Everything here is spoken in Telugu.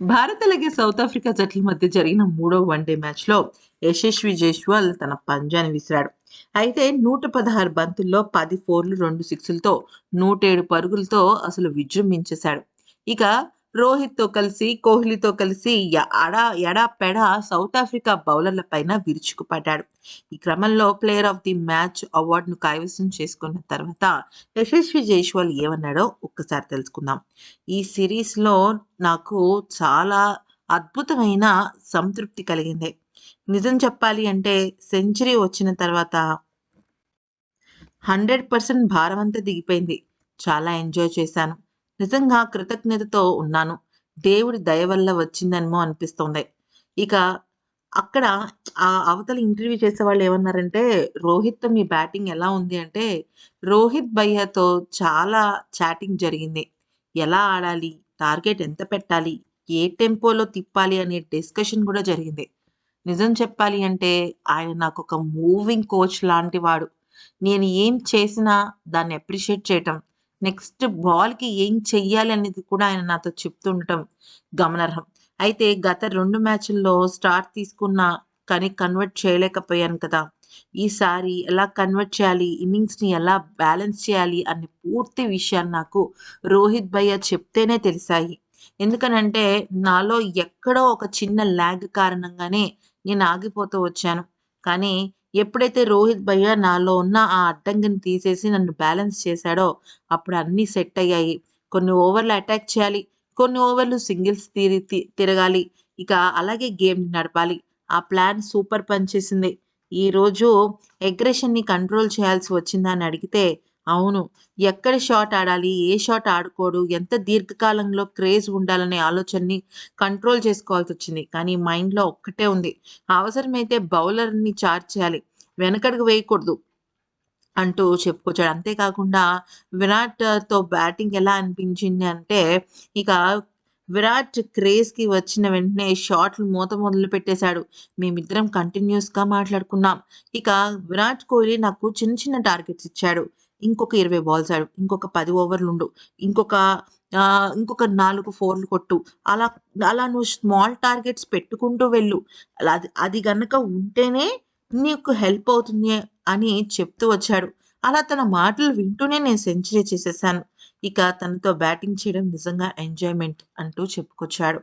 భారత్ అలాగే సౌత్ ఆఫ్రికా జట్ల మధ్య జరిగిన మూడో వన్డే మ్యాచ్లో యశస్వి జైస్వాల్ తన పంజాని విసిరాడు. అయితే నూట పదహారు బంతుల్లో పది ఫోర్లు రెండు సిక్స్లతో నూట ఏడు పరుగులతో అసలు విజృంభించేశాడు. ఇక రోహిత్తో కలిసి కోహ్లీతో కలిసి అడా ఎడా పెడ సౌత్ ఆఫ్రికా బౌలర్ల పైన విరుచుకుపడ్డాడు. ఈ క్రమంలో ప్లేయర్ ఆఫ్ ది మ్యాచ్ అవార్డును కైవసం చేసుకున్న తర్వాత యశస్వి జైస్వాల్ ఏమన్నాడో ఒక్కసారి తెలుసుకుందాం. ఈ సిరీస్లో నాకు చాలా అద్భుతమైన సంతృప్తి కలిగింది. నిజం చెప్పాలి అంటే సెంచరీ వచ్చిన తర్వాత హండ్రెడ్ పర్సెంట్ భారమంతా దిగిపోయింది. చాలా ఎంజాయ్ చేశాను. నిజంగా కృతజ్ఞతతో ఉన్నాను. దేవుడి దయ వల్ల వచ్చిందేమో అనిపిస్తుంది. ఇక అక్కడ ఆ అవతల ఇంటర్వ్యూ చేసే వాళ్ళు ఏమన్నారంటే రోహిత్ మీ బ్యాటింగ్ ఎలా ఉంది? అంటే రోహిత్ భయ్యతో చాలా చాటింగ్ జరిగింది. ఎలా ఆడాలి? టార్గెట్ ఎంత పెట్టాలి? ఏ టెంపోలో తిప్పాలి? అనే డిస్కషన్ కూడా జరిగింది. నిజం చెప్పాలి అంటే ఆయన నాకు ఒక మూవింగ్ కోచ్ లాంటి వాడు నేను ఏం చేసినా దాన్ని అప్రిషియేట్ చేయటం నెక్స్ట్ బాల్కి ఏం చెయ్యాలి అనేది కూడా ఆయన నాతో చెప్తుండటం గమనార్హం. అయితే గత రెండు మ్యాచ్ల్లో స్టార్ట్ తీసుకున్న కానీ కన్వర్ట్ చేయలేకపోయాను కదా. ఈసారి ఎలా కన్వర్ట్ చేయాలి? ఇన్నింగ్స్ని ఎలా బ్యాలెన్స్ చేయాలి? అనే పూర్తి విషయాన్ని నాకు రోహిత్ భయ్య చెప్తేనే తెలిసాయి. ఎందుకనంటే నాలో ఎక్కడో ఒక చిన్న ల్యాగ్ కారణంగానే నేను ఆగిపోతూ వచ్చాను. కానీ ఎప్పుడైతే రోహిత్ భయ్య నాలో ఉన్న ఆ అడ్డంకిని తీసేసి నన్ను బ్యాలెన్స్ చేశాడో అప్పుడు అన్నీ సెట్ అయ్యాయి. కొన్ని ఓవర్లు అటాక్ చేయాలి కొన్ని ఓవర్లు సింగిల్స్ తీరి తిరగాలి. ఇక అలాగే గేమ్ నడపాలి. ఆ ప్లాన్ సూపర్ పనిచేసింది. ఈరోజు ఎగ్రెషన్ని కంట్రోల్ చేయాల్సి వచ్చిందా అని అడిగితే అవును. ఎక్కడ షాట్ ఆడాలి ఏ షాట్ ఆడుకోడు ఎంత దీర్ఘకాలంలో క్రేజ్ ఉండాలనే ఆలోచనని కంట్రోల్ చేసుకోవాల్సి వచ్చింది కానీ మైండ్లో ఒక్కటే ఉంది. అవసరమైతే బౌలర్ని చార్జ్ చేయాలి. వెనకడుగు వేయకూడదు అంటూ చెప్పుకొచ్చాడు. అంతేకాకుండా విరాట్తో బ్యాటింగ్ ఎలా అనిపించింది అంటే ఇక విరాట్ క్రేజ్కి వచ్చిన వెంటనే షాట్లు మూత మొదలు పెట్టేశాడు. మేమిద్దరం కంటిన్యూస్గా మాట్లాడుకున్నాం. ఇక విరాట్ కోహ్లీ నాకు చిన్న చిన్న టార్గెట్స్ ఇచ్చాడు. ఇంకొక ఇరవై బాల్స్ ఆడు ఇంకొక పది ఓవర్లు ఉండు ఇంకొక ఇంకొక నాలుగు ఫోర్లు కొట్టు. అలా అలా నువ్వు స్మాల్ టార్గెట్స్ పెట్టుకుంటూ వెళ్ళు. అది అది కనుక ఉంటేనే నీకు హెల్ప్ అవుతుంది అని చెప్తూ వచ్చాడు. అలా తన మాటలు వింటూనే నేను సెంచరీ చేసేసాను. ఇక తనతో బ్యాటింగ్ చేయడం నిజంగా ఎంజాయ్మెంట్ అంటూ చెప్పుకొచ్చాడు.